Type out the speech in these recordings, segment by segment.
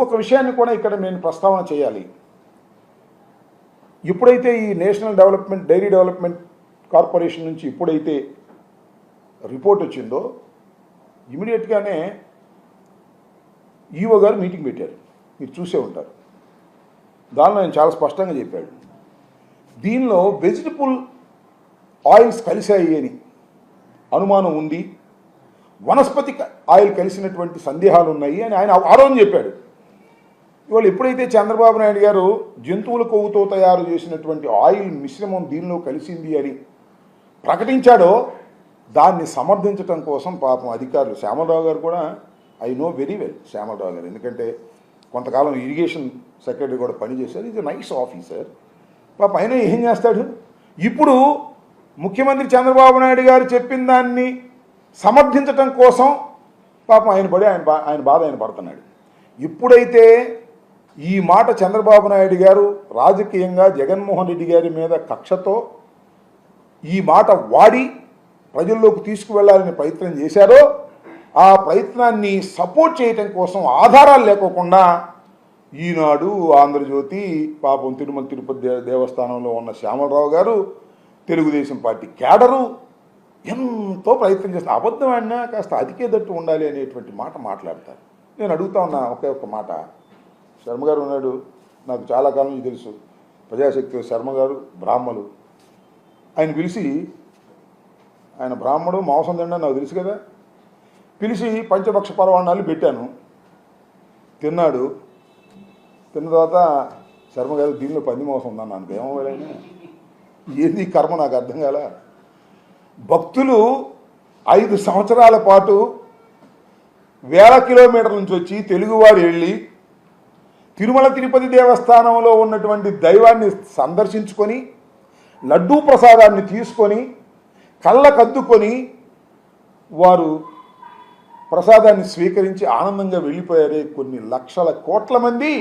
ఇంకొక విషయాన్ని కూడా ఇక్కడ నేను ప్రస్తావన చేయాలి. ఇప్పుడైతే ఈ national development dairy development corporation నుంచి ఇప్పుడైతే రిపోర్ట్ వచ్చిందో ఇమీడియట్గానే ఈఓ గారు మీటింగ్ పెట్టారు. మీరు చూసే ఉంటారు. దానిలో ఆయన చాలా స్పష్టంగా చెప్పాడు. దీనిలో వెజిటబుల్ ఆయిల్స్ కలిశాయి అని అనుమానం ఉంది. వనస్పతి ఆయిల్ కలిసినటువంటి సందేహాలు ఉన్నాయి అని ఆయన ఆరోజు చెప్పాడు. ఇవాళ ఎప్పుడైతే చంద్రబాబు నాయుడు గారు జంతువుల కొవ్వుతో తయారు చేసినటువంటి ఆయిల్ మిశ్రమం దీనిలో కలిసింది అని ప్రకటించాడో దాన్ని సమర్థించడం కోసం పాపం అధికారులు శ్యామలరావు గారు కూడా I know very well Shyamalarao garu ఎందుకంటే కొంతకాలం ఇరిగేషన్ సెక్రటరీ కూడా పనిచేశారు ఇది నైస్ ఆఫీసర్. పాప ఆయన ఏం చేస్తాడు? ఇప్పుడు ముఖ్యమంత్రి చంద్రబాబు నాయుడు గారు చెప్పిన దాన్ని సమర్థించటం కోసం పాపం ఆయన పడి ఆయన బా- ఆయన బాధ ఆయన పడుతున్నాడు. ఇప్పుడైతే ఈ మాట చంద్రబాబు నాయుడు గారు రాజకీయంగా జగన్మోహన్ రెడ్డి గారి మీద కక్షతో ఈ మాట వాడి ప్రజల్లోకి తీసుకువెళ్ళాలని ప్రయత్నం చేశారో ఆ ప్రయత్నాన్ని సపోర్ట్ చేయటం కోసం ఆధారాలు లేకోకుండా ఈనాడు ఆంధ్రజ్యోతి పాపం తిరుమల తిరుపతి దే- దేవస్థానంలో ఉన్న శ్యామలరావు గారు తెలుగుదేశం పార్టీ కేడరు ఎంతో ప్రయత్నం చేస్తే అబద్ధం ఆడినా కాస్త అతికేదట్టు ఉండాలి అనేటువంటి మాట మాట్లాడతారు. నేను అడుగుతా ఉన్నా ఒకే ఒక్క మాట. శర్మ గారు ఉన్నాడు. నాకు చాలా కాలం తెలుసు. ప్రజాశక్తి శర్మ గారు బ్రాహ్మలు. ఆయన పిలిచి ఆయన బ్రాహ్మడు మాంసం తిండా నాకు తెలుసు కదా. పిలిచి పంచపక్ష పరవాణాలు పెట్టాను. తిన్నాడు. తిన్న తర్వాత శర్మ గారు దీనిలో పంది మాంసం ఉందన్న నాకు ఏమవ్వాలైనా ఏంది కర్మ? నాకు అర్థం కాల. భక్తులు ఐదు సంవత్సరాల పాటు వేల కిలోమీటర్ల నుంచి వచ్చి తెలుగువారు వెళ్ళి తిరుమల తిరుపతి దేవస్థానంలో ఉన్నటువంటి దైవాన్ని సందర్శించుకొని లడ్డూ ప్రసాదాన్ని తీసుకొని కళ్ళకద్దుకొని వారు ప్రసాదాన్ని స్వీకరించి ఆనందంగా వెళ్ళిపోయారే కొన్ని లక్షల కోట్ల మంది.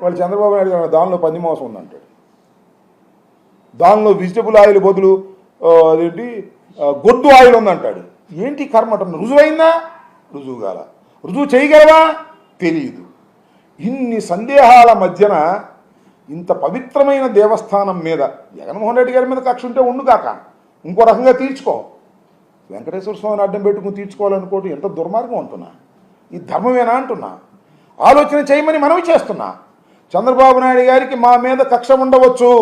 వాళ్ళు చంద్రబాబు నాయుడు గారు దానిలో పంది మోసం ఉందంటాడు. దానిలో వెజిటబుల్ ఆయిల్ బదులు అదేంటి గొడ్డు ఆయిల్ ఉందంటాడు. ఏంటి కర్మ? రుజువైందా? రుజువు కాల. రుజువు చేయగలవా? తెలియదు ఇన్ని సందేహాల మధ్యన ఇంత పవిత్రమైన దేవస్థానం మీద జగన్మోహన్ రెడ్డి గారి మీద కక్ష ఉంటే ఉండు కాక ఇంకో రకంగా తీర్చుకో. వెంకటేశ్వర స్వామిని అడ్డం పెట్టుకుని తీర్చుకోవాలనుకోవటం ఎంత దుర్మార్గం అంటున్నా. ఈ ధర్మమేనా అంటున్నా. ఆలోచన చేయమని మనవి చేస్తున్నా. చంద్రబాబు నాయుడు గారికి మా మీద కక్ష ఉండవచ్చు.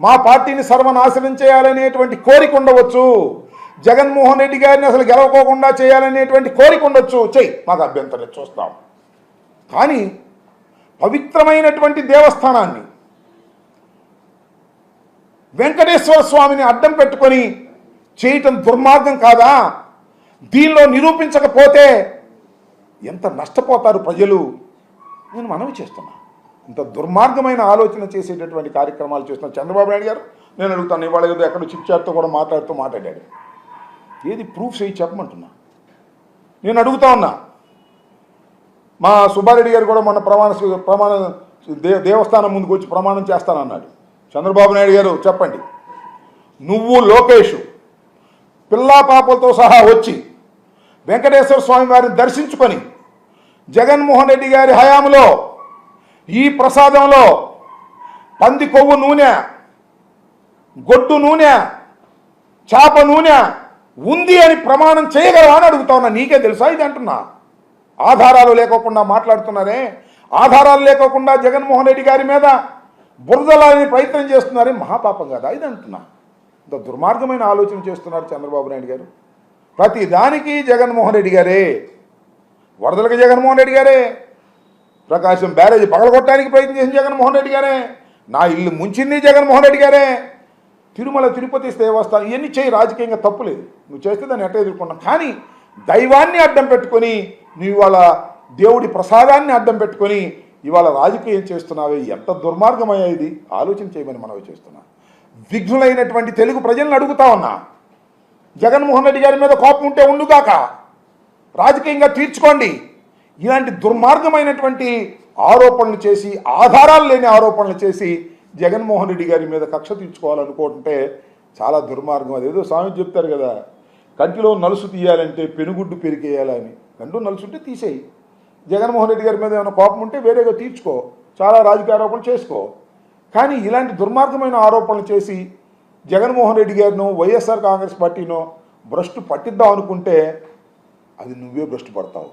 మా పార్టీని సర్వనాశనం చేయాలనేటువంటి కోరిక ఉండవచ్చు. జగన్మోహన్ రెడ్డి గారిని అసలు గెలవకోకుండా చేయాలనేటువంటి కోరిక ఉండొచ్చు. చెయ్యి మాకు అభ్యంతరం చూస్తాం. కానీ పవిత్రమైనటువంటి దేవస్థానాన్ని వెంకటేశ్వర స్వామిని అడ్డం పెట్టుకొని చేయటం దుర్మార్గం కాదా? దీనిలో నిరూపించకపోతే ఎంత నష్టపోతారు ప్రజలు? నేను మనవి చేస్తున్నా. ఇంత దుర్మార్గమైన ఆలోచన చేసేటటువంటి కార్యక్రమాలు చేస్తున్న చంద్రబాబు నాయుడు గారు నేను అడుగుతాను ఇవాళ ఏదో ఎక్కడ చిట్చాట్తో కూడా మాట్లాడుతూ మాట్లాడాడు. ఏది ప్రూఫ్స్ చేయి చెప్పమంటున్నా. నేను అడుగుతా ఉన్నా. మా సుబ్బారెడ్డి గారు కూడా మొన్న ప్రమాణ ప్రమాణ దే దేవస్థానం ముందుకు వచ్చి ప్రమాణం చేస్తానన్నాడు. చంద్రబాబు నాయుడు గారు చెప్పండి. నువ్వు లోకేష్ పిల్లా పాపలతో సహా వచ్చి వెంకటేశ్వర స్వామి వారిని దర్శించుకొని జగన్మోహన్ రెడ్డి గారి హయాంలో ఈ ప్రసాదంలో పంది కొవ్వు నూనె గొడ్డు నూనె చేప నూనె ఉంది అని ప్రమాణం చేయగలవా అని అడుగుతా ఉన్నా. నీకే తెలుసా ఇది అంటున్నా? ఆధారాలు లేకోకుండా మాట్లాడుతున్నారే? ఆధారాలు లేకోకుండా జగన్మోహన్ రెడ్డి గారి మీద బురదలాని ప్రయత్నం చేస్తున్నారే మహాపాపం కదా? ఇది అంటున్నా. ఇంత దుర్మార్గమైన ఆలోచన చేస్తున్నారు చంద్రబాబు నాయుడు గారు. ప్రతి దానికి జగన్మోహన్ రెడ్డి గారే. వరదలకి జగన్మోహన్ రెడ్డి గారే. ప్రకాశం బ్యారేజ్ పగలగొట్టడానికి ప్రయత్నం చేసిన జగన్మోహన్ రెడ్డి గారే. నా ఇల్లు ముంచింది జగన్మోహన్ రెడ్డి గారే. తిరుమల తిరుపతి దేవస్థానం ఇవన్నీ చేయి రాజకీయంగా తప్పులేదు నువ్వు చేస్తే దాన్ని ఎట్ట ఎదుర్కొన్నావు కానీ దైవాన్ని అడ్డం పెట్టుకొని నువ్వు ఇవాళ దేవుడి ప్రసాదాన్ని అడ్డం పెట్టుకొని ఇవాళ రాజకీయం చేస్తున్నావే ఎంత దుర్మార్గమయ్యా ఇది? ఆలోచన చేయమని మనవి చేస్తున్నా. విఘ్నులైనటువంటి తెలుగు ప్రజలను అడుగుతా ఉన్నా. జగన్మోహన్ రెడ్డి గారి మీద కోపం ఉంటే ఉండుగాక. రాజకీయంగా తీర్చుకోండి. ఇలాంటి దుర్మార్గమైనటువంటి ఆరోపణలు చేసి ఆధారాలు లేని ఆరోపణలు చేసి జగన్మోహన్ రెడ్డి గారి మీద కక్ష తీర్చుకోవాలనుకుంటే చాలా దుర్మార్గం. అదేదో స్వామి చెప్తారు కదా కంటిలో నలుసు తీయాలంటే పెనుగుడ్డు పెరికేయాలని కంటిలో నలుసుంటే తీసేయి. జగన్మోహన్ రెడ్డి గారి మీద ఏమైనా కోపం ఉంటే వేరేగా తీర్చుకో. చాలా రాజకీయ ఆరోపణలు చేసుకో. కానీ ఇలాంటి దుర్మార్గమైన ఆరోపణలు చేసి జగన్మోహన్ రెడ్డి గారిను వైఎస్ఆర్ కాంగ్రెస్ పార్టీనో భ్రష్టు పట్టిద్దాం అనుకుంటే అది నువ్వే భ్రష్టు పడతావు.